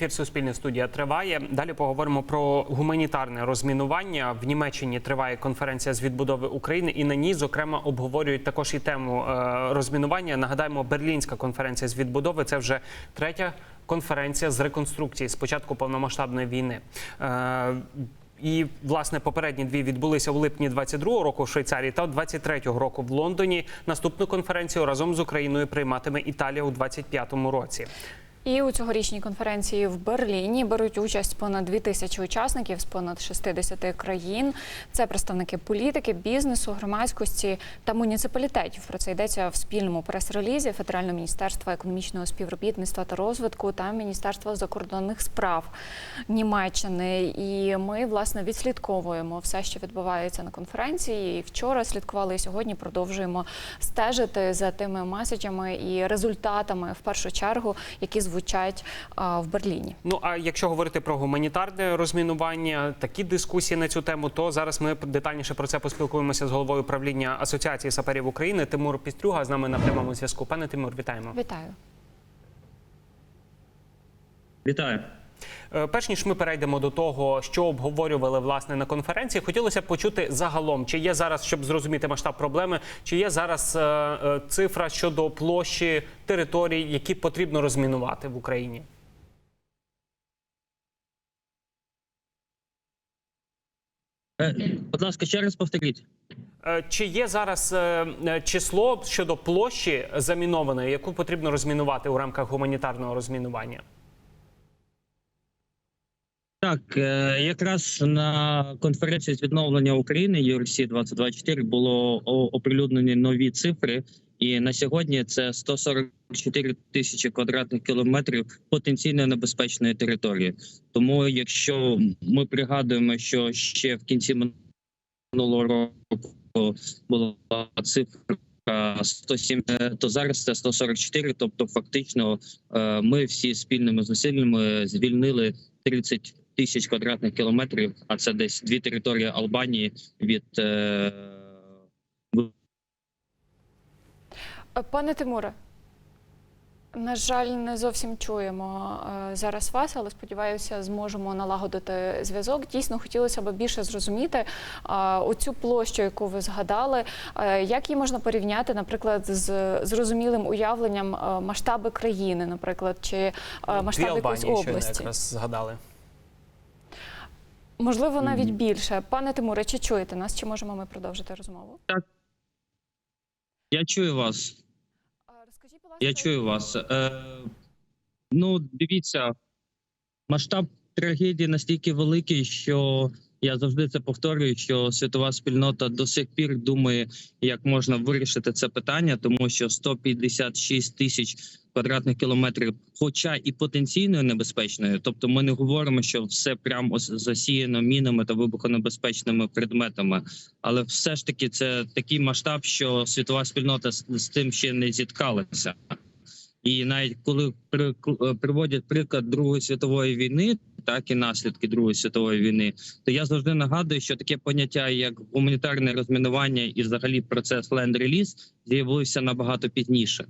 Ефір Суспільне студія триває. Далі поговоримо про гуманітарне розмінування. В Німеччині триває конференція з відбудови України, і на ній, зокрема, обговорюють також і тему е, розмінування. Нагадаємо, Берлінська конференція з відбудови це вже третя конференція з реконструкції з початку повномасштабної війни. Е, і власне попередні дві відбулися у липні 22-го року в Швейцарії та 23-го року в Лондоні. Наступну конференцію разом з Україною прийматиме Італія у 25-му році. І у цьогорічній конференції в Берліні беруть участь понад 2 тисячі учасників з понад 60 країн. Це представники політики, бізнесу, громадськості та муніципалітетів. Про це йдеться в спільному прес-релізі Федерального міністерства економічного співробітництва та розвитку та Міністерства закордонних справ Німеччини. І ми власне відслідковуємо все, що відбувається на конференції. І вчора слідкували і сьогодні продовжуємо стежити за тими меседжами і результатами в першу чергу, які звучать а, в Берліні. Ну а якщо говорити про гуманітарне розмінування, такі дискусії на цю тему, то зараз ми детальніше про це поспілкуємося з головою правління Асоціації саперів України Тимур Пістрюга з нами на прямому зв'язку. Пане Тимур, вітаємо. Вітаю. Вітаю. Е, Перш ніж ми перейдемо до того, що обговорювали власне на конференції, хотілося б почути загалом, чи є зараз, щоб зрозуміти масштаб проблеми, чи є зараз е, е, цифра щодо площі територій, які потрібно розмінувати в Україні. Будь ласка, ще раз повторіть. Чи є зараз число щодо площі замінованої, яку потрібно розмінувати у рамках гуманітарного розмінування? Так, е, якраз на конференції з відновлення України URC 2024 було оприлюднені нові цифри, і на сьогодні це 144 тисячі квадратних кілометрів потенційно небезпечної території. Тому, якщо ми пригадуємо, що ще в кінці минулого року була цифра 107, е, то зараз це 144, Тобто, фактично, е, ми всі спільними зусиллями звільнили 30 тисяч квадратних кілометрів, а це десь дві території Албанії від е, Пане Тимуре, на жаль, не зовсім чуємо е, зараз вас, але сподіваюся, зможемо налагодити зв'язок. Дійсно, хотілося б більше зрозуміти е, оцю площу, яку ви згадали. е, Як її можна порівняти, наприклад, з зрозумілим уявленням е, масштаби країни, наприклад, чи е, Дві масштаби якоїсь Албанії щойно області? якраз згадали. Можливо, навіть більше. Пане Тимуре, чи чуєте нас? Чи можемо ми продовжити розмову? Так. я чую вас. Е, Розкажіть, будь ласка, Я чую вас. Е, ну, дивіться, масштаб трагедії настільки великий, що я завжди це повторюю, що світова спільнота до сих пір думає, як можна вирішити це питання, тому що 156 тисяч квадратних кілометрів, хоча і потенційно небезпечною, тобто ми не говоримо, що все прям ос- засіяно мінами та вибухонебезпечними предметами, але все ж таки це такий масштаб, що світова спільнота з, тим ще не зіткалася. І навіть коли е, приводять приклад Другої світової війни, так і наслідки Другої світової війни, то я завжди нагадую, що таке поняття як гуманітарне розмінування і взагалі процес ленд-реліз з'явився набагато пізніше.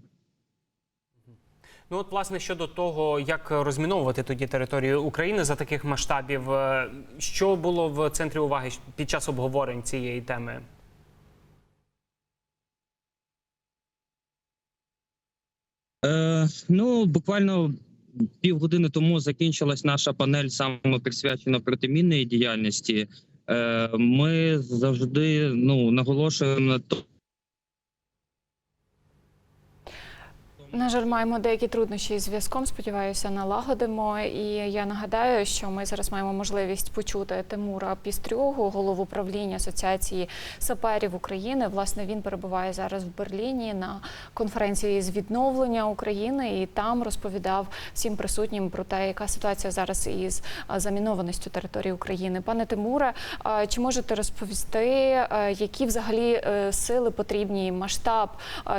Ну от власне щодо того, як розміновувати тоді територію України за таких масштабів, е, що було в центрі уваги під час обговорень цієї теми? Е, ну буквально півгодини тому закінчилась наша панель саме присвячена протимінної діяльності. Е, ми завжди ну наголошуємо на На жаль, маємо деякі труднощі із зв'язком. Сподіваюся, налагодимо. І я нагадаю, що ми зараз маємо можливість почути Тимура Пістрюгу, голову правління Асоціації саперів України. Власне, він перебуває зараз в Берліні на конференції з відновлення України і там розповідав всім присутнім про те, яка ситуація зараз із замінованістю території України. Пане Тимуре, чи можете розповісти, які взагалі е, сили потрібні, масштаб,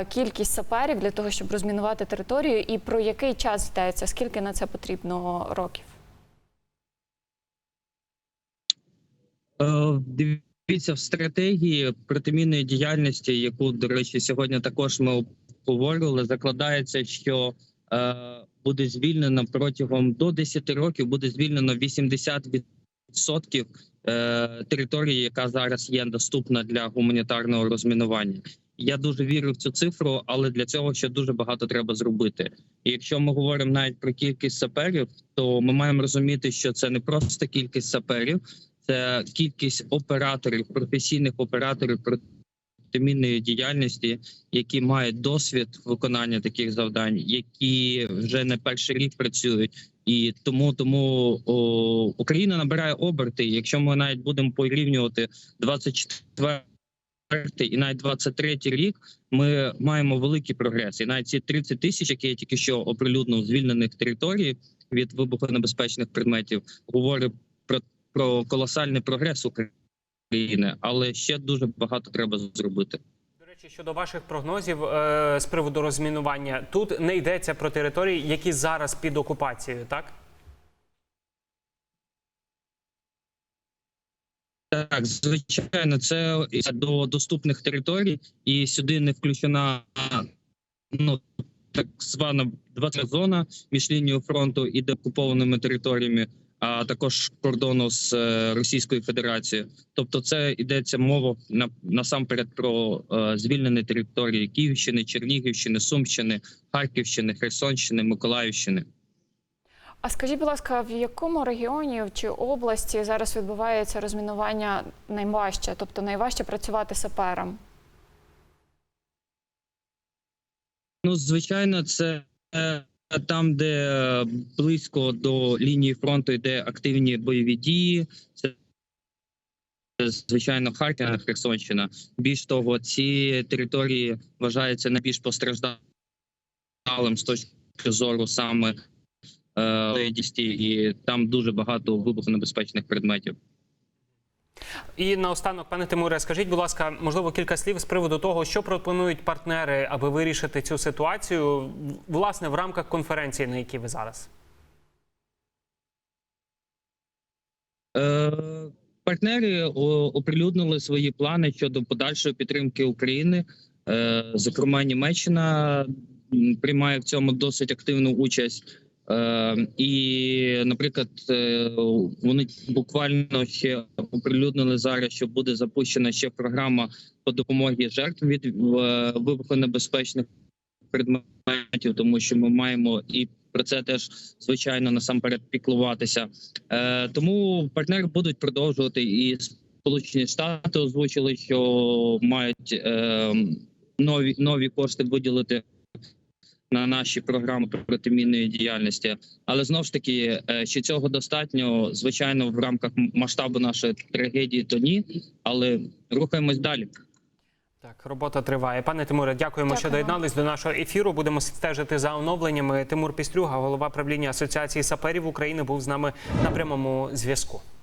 кількість саперів для того, щоб розмінувати територію, і про який час йдеться? Скільки на це потрібно років? Е, Дивіться в стратегії протимінної діяльності, яку, до речі, сьогодні також ми обговорювали, закладається, що е, буде звільнено протягом до 10 років. Буде звільнено 80% е, території, яка зараз є доступна для гуманітарного розмінування. Я дуже вірю в цю цифру, але для цього ще дуже багато треба зробити. І якщо ми говоримо навіть про кількість саперів, то ми маємо розуміти, що це не просто кількість саперів, це кількість операторів, професійних операторів протимінної діяльності, які мають досвід виконання таких завдань, які вже не перший рік працюють. І тому тому о, Україна набирає оберти. Якщо ми навіть будемо порівнювати 24 і навіть 23 рік, ми маємо великий прогрес. І навіть ці 30 тисяч, які я тільки що оприлюднив звільнених територій від вибухонебезпечних предметів, говорить про, про колосальний прогрес України, але ще дуже багато треба зробити. До речі, щодо ваших прогнозів е, з приводу розмінування, тут не йдеться про території, які зараз під окупацією, так? Так, звичайно, це до доступних територій, і сюди не включена ну так звана 20 зона між лінією фронту і деокупованими територіями, а також кордону з е, Російською Федерацією. Тобто, це йдеться мова на насамперед про е, звільнені території Київщини, Чернігівщини, Сумщини, Харківщини, Херсонщини, Миколаївщини. А скажіть, будь ласка, в якому регіоні чи області зараз відбувається розмінування найважче, тобто найважче працювати сапером? Ну, звичайно, це е, там, де е, близько до лінії фронту йде активні бойові дії. Це звичайно Харків, Херсонщина. Більш того, ці території вважаються найбільш постраждалим з точки зору саме е, і там дуже багато вибухонебезпечних предметів. І наостанок, пане Тимуре, скажіть, будь ласка, можливо, кілька слів з приводу того, що пропонують партнери, аби вирішити цю ситуацію, власне, в рамках конференції, на якій ви зараз. Е, Партнери оприлюднили свої плани щодо подальшої підтримки України. Е, Зокрема, Німеччина приймає в цьому досить активну участь. Е, І, наприклад, е, вони буквально ще оприлюднили зараз, що буде запущена ще програма по допомогі жертв від е, вибухонебезпечних предметів, тому що ми маємо і про це теж звичайно насамперед піклуватися. Тому партнери будуть продовжувати і Сполучені Штати озвучили, що мають нові нові кошти виділити на наші програми протимінної діяльності. Але знов ж таки, е, чи цього достатньо, звичайно, в рамках масштабу нашої трагедії, то ні. Але рухаємось далі. Так, робота триває. Пане Тимуре, дякуємо, що Дякую. доєднались до нашого ефіру. Будемо стежити за оновленнями. Тимур Пістрюга, голова правління Асоціації саперів України, був з нами на прямому зв'язку.